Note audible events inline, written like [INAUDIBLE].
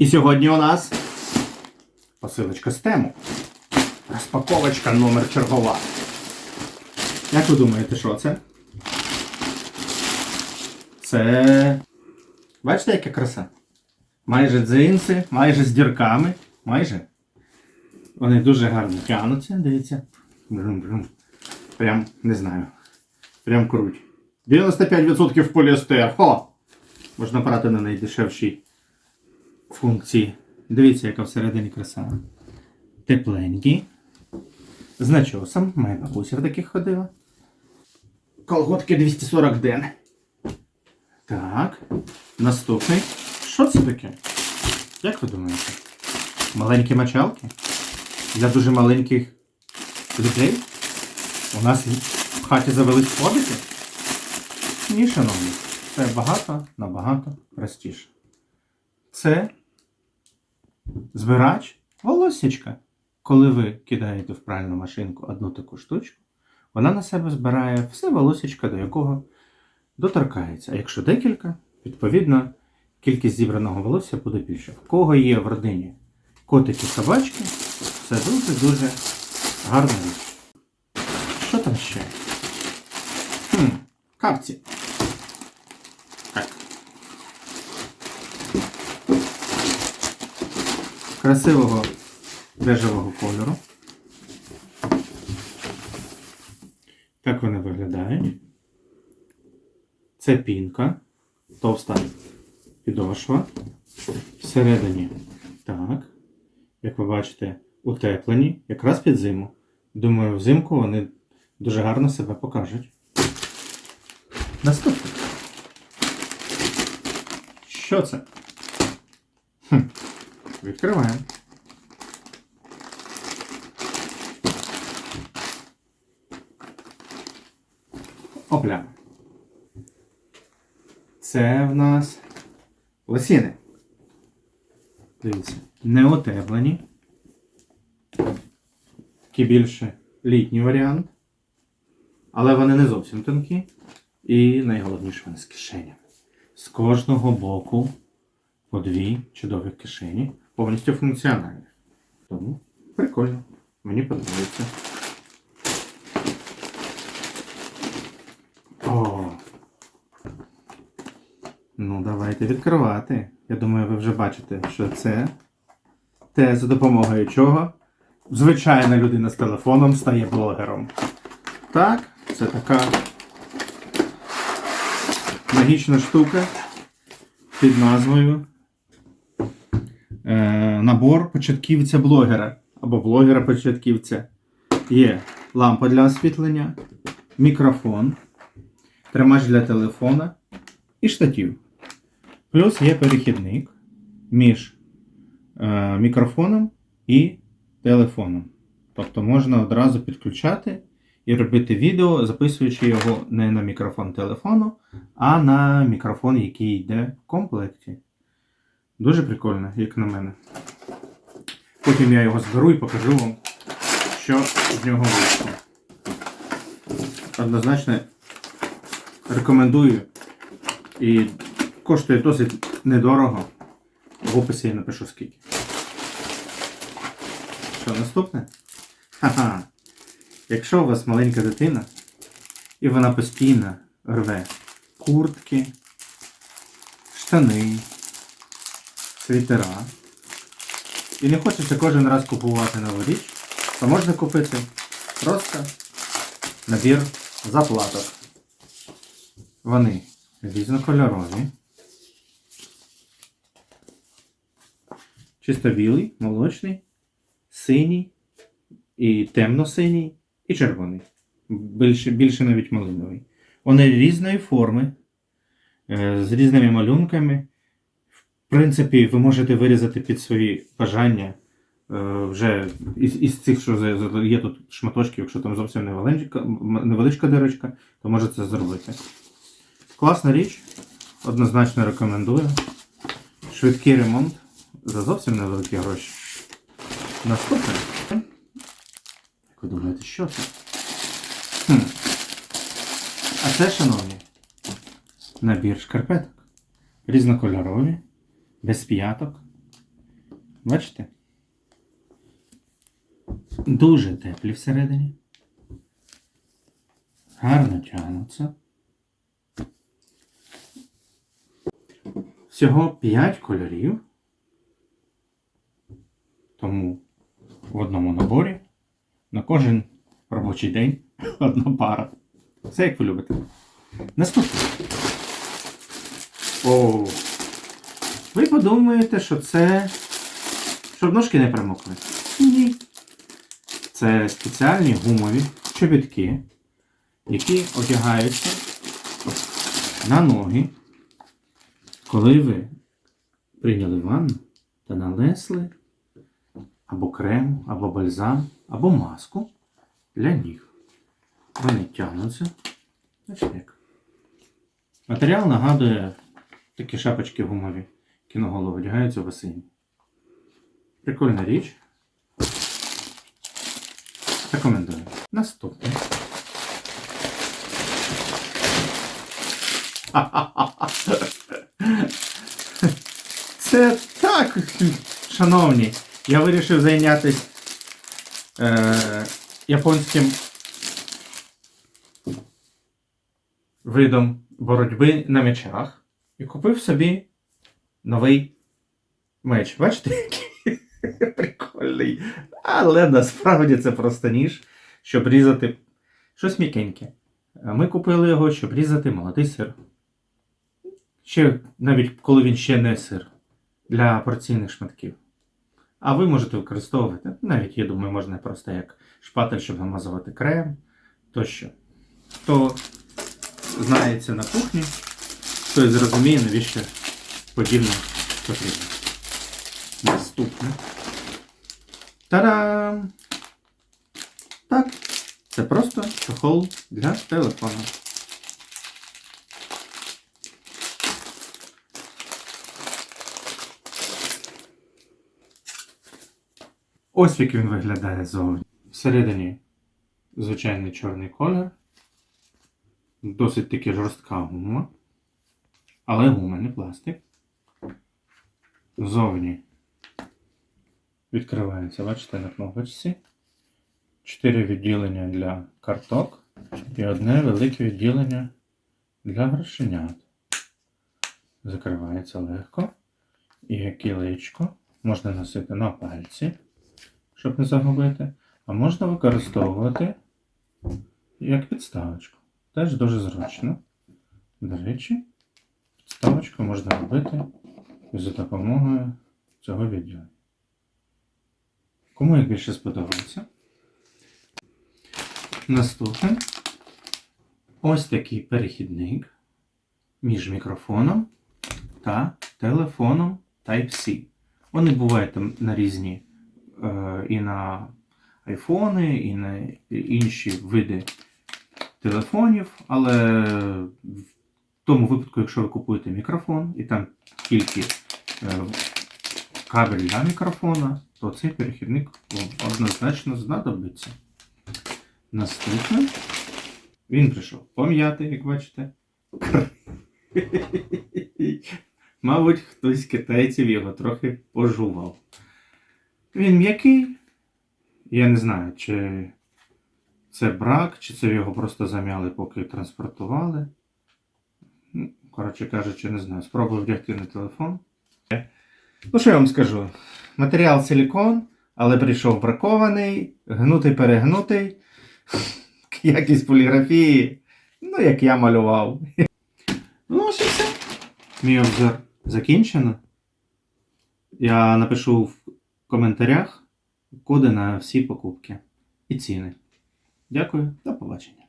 І сьогодні у нас посилочка з тему. Розпаковочка номер чергова. Як ви думаєте, що це? Це. Бачите, яка краса? Майже джинси, майже з дірками. Майже. Вони дуже гарно тягнуться, дивіться. Брум-брум. Прям, не знаю. Прям круть. 95% поліестер. Хо! Можна брати на найдешевшій функції. Дивіться, яка всередині краса. Тепленькі. З начосом. Моя бабуся в таких ходила. Колготки 240 ден. Так. Наступний. Що це таке? Як ви думаєте? Маленькі мочалки? Для дуже маленьких людей? У нас в хаті завелись хобіти? Ні, шановні. Це багато, набагато простіше. Це збирач волосічка. Коли ви кидаєте в пральну машинку одну таку штучку, вона на себе збирає все волосічка, до якого доторкається. А якщо декілька, відповідно, кількість зібраного волосся буде більше. В кого є в родині котики собачки, це дуже-дуже гарна річ. Що там ще? Хм, капці. Красивого бежевого кольору. Так вони виглядають. Це пінка, товста підошва. Всередині так. Як ви бачите, утеплені, якраз під зиму. Думаю, взимку вони дуже гарно себе покажуть. Наступне. Що це? Хм. Відкриваємо. Опля. Це в нас лосіни. Дивіться, не утеплені. Такий більше літній варіант. Але вони не зовсім тонкі. І найголовніше вони з кишенями. З кожного боку по дві чудові кишені, повністю функціональні. Тому прикольно. Мені подобається. О! Ну, давайте відкривати. Я думаю, ви вже бачите, що це те, за допомогою чого звичайна людина з телефоном стає блогером. Так, це така магічна штука під назвою е, Набор початківця блогера або блогера-початківця. Є лампа для освітлення, мікрофон, тримач для телефона і штатів. Плюс є перехідник між е, мікрофоном і телефоном. Тобто можна одразу підключати і робити відео, записуючи його не на мікрофон телефону, а на мікрофон, який йде в комплекті. Дуже прикольно, як на мене. Потім я його зберу і покажу вам, що з нього вийшло. Однозначно рекомендую і коштує досить недорого. В описі я напишу скільки. Що наступне? Ха-ха. Якщо у вас маленька дитина, і вона постійно рве куртки, штани, світера, і не хочеться кожен раз купувати нову річ, то можна купити просто набір заплаток. Вони різнокольорові. Чисто білий, молочний, синій, і темно-синій, і червоний. Більше, більше навіть малиновий. Вони різної форми, е, з різними малюнками. В принципі, ви можете вирізати під свої бажання е, вже із, із цих, що є тут шматочків, якщо там зовсім невеличка, невеличка дирочка, то можете це зробити. Класна річ, однозначно рекомендую. Швидкий ремонт за зовсім невеликі гроші. Наступне. Як ви думаєте, що це? Хм. А це, шановні, набір шкарпеток. Різнокольорові, без п'яток, Бачите? Дуже теплі всередині. Гарно тягнуться. Всього 5 кольорів. Тому в одному наборі на кожен робочий день [LAUGHS] одна пара. Все як ви любите. Наступне. О, ви подумаєте, що це. щоб ножки не промокли. Ні. Це спеціальні гумові чобітки, які одягаються на ноги, коли ви прийняли ванну та нанесли або крем, або бальзам, або маску для ніг. Вони тягнуться. Матеріал нагадує такі шапочки гумові, голову одягаються в басейні. Прикольна річ. Рекомендую. Наступне. [LAUGHS] Це так, шановні. Я вирішив зайнятися е, японським видом боротьби на мечах і купив собі новий меч. Бачите, який [LAUGHS] прикольний. Але насправді це просто ніж, щоб різати щось м'якеньке. Ми купили його, щоб різати молодий сир. Ще навіть коли він ще не сир для порційних шматків. А ви можете використовувати, навіть, я думаю, можна просто як шпатель, щоб намазувати крем тощо. Хто знається на кухні, той зрозуміє, навіщо подібне потрібно. Наступне. Та-дам! Так, це просто чохол для телефону. Ось як він виглядає зовні. Всередині звичайний чорний колір. Досить таки жорстка гума. Але гума не пластик. Зовні відкривається, бачите, на кнопочці. Чотири відділення для карток і одне велике відділення для грошенят. Закривається легко. І кілечко можна носити на пальці, щоб не загубити. А можна використовувати як підставочку. Теж дуже зручно. До речі, підставочку можна робити за допомогою цього відділення. Кому як більше сподобається? Наступне ось такий перехідник між мікрофоном та телефоном Type-C. Вони бувають там на різні е, і на айфони, і на інші види телефонів, але тому випадку, якщо ви купуєте мікрофон і там тільки е, кабель для мікрофона, то цей перехідник вам однозначно знадобиться. Наступне. Він прийшов пом'яти, як бачите. [LAUGHS] Мабуть, хтось з китайців його трохи пожував. Він м'який. Я не знаю, чи це брак, чи це його просто зам'яли, поки транспортували. Коротше кажучи, не знаю. Спробую вдягти на телефон. Ну, що я вам скажу? Матеріал силікон, але прийшов бракований, гнутий перегнутий. [LAUGHS] Якість поліграфії, ну, як я малював. Ну, ось і все. Мій обзор закінчено. Я напишу в коментарях коди на всі покупки і ціни. Дякую, до побачення.